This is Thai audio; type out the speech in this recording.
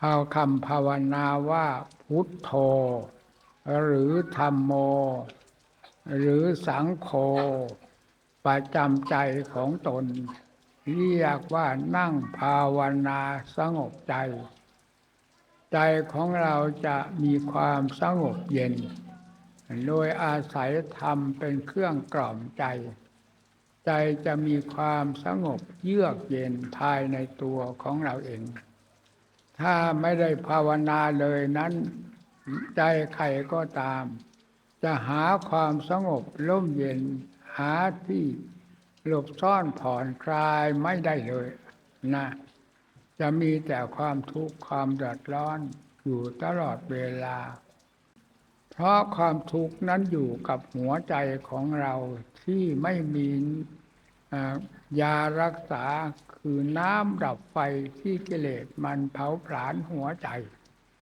ภาวคำภาวนาว่าพุทโธ หรือธรรมโม หรือสังโฆประจำใจของตน เรียกว่านั่งภาวนาสงบใจ ใจของเราจะมีความสงบเย็น โดยอาศัยธรรมเป็นเครื่องกล่อมใจ ใจจะมีความสงบเยือกเย็นภายในตัวของเราเอง ถ้าไม่ได้ภาวนาเลยนั้น ใจใครก็ตาม จะหาความสงบร่มเย็นหาที่หลบซ่อนผ่อนคลายไม่ได้เลยนะจะมีแต่ความทุกข์ความเดือดร้อนอยู่ตลอดเวลา เพราะความทุกข์นั้นอยู่กับหัวใจของเราที่ไม่มี ยารักษาคือน้ำดับไฟที่กิเลสมันเผาผลาญหัวใจ